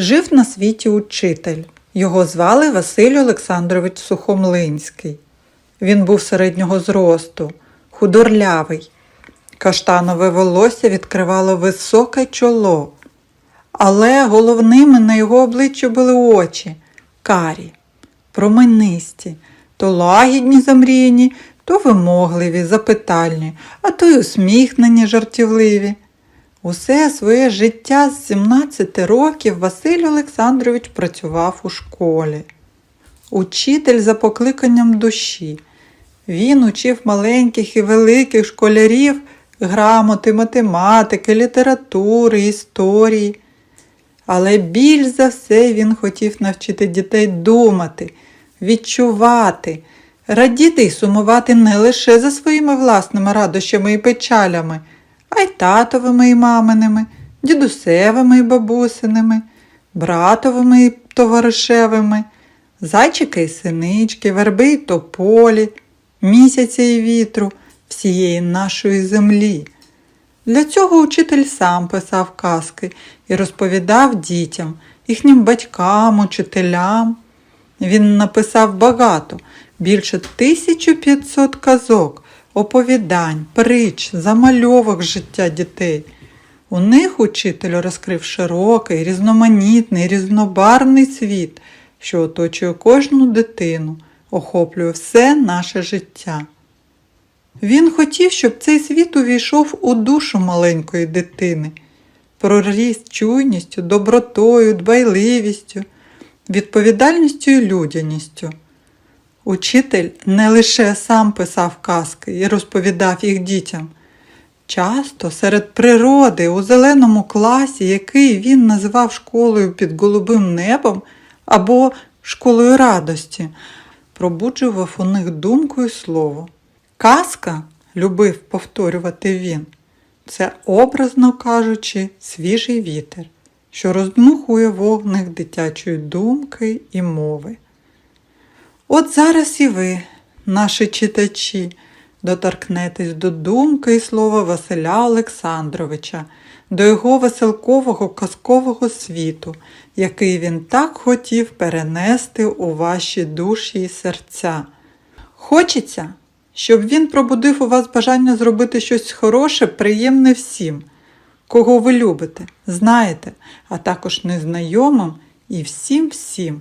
Жив на світі учитель. Його звали Василь Олександрович Сухомлинський. Він був середнього зросту, худорлявий. Каштанове волосся відкривало високе чоло, але головними на його обличчі були очі карі, променисті, то лагідні замріяні, то вимогливі, запитальні, а то й усміхнені, жартівливі. Усе своє життя з 17 років Василь Олександрович працював у школі. Учитель за покликанням душі. Він учив маленьких і великих школярів грамоти, математики, літератури, історії. Але більш за все він хотів навчити дітей думати, відчувати, радіти й сумувати не лише за своїми власними радощами і печалями, а й татовими і маминими, дідусевими і бабусиними, братовими і товаришевими, зайчики і синички, верби й тополі, місяця і вітру, всієї нашої землі. Для цього учитель сам писав казки і розповідав дітям, їхнім батькам, учителям. Він написав багато, більше 1500 казок, оповідань, притч, замальовок життя дітей. У них учитель розкрив широкий, різноманітний, різнобарвний світ, що оточує кожну дитину, охоплює все наше життя. Він хотів, щоб цей світ увійшов у душу маленької дитини, проріс чуйністю, добротою, дбайливістю, відповідальністю і людяністю. Учитель не лише сам писав казки і розповідав їх дітям. Часто серед природи у зеленому класі, який він називав школою під голубим небом або школою радості, пробуджував у них думку і слово. Казка, любив повторювати він, це, образно кажучи, свіжий вітер, що роздмухує вогник дитячої думки і мови. От зараз і ви, наші читачі, доторкнетесь до думки і слова Василя Олександровича, до його веселкового казкового світу, який він так хотів перенести у ваші душі і серця. Хочеться, щоб він пробудив у вас бажання зробити щось хороше, приємне всім, кого ви любите, знаєте, а також незнайомим і всім всім.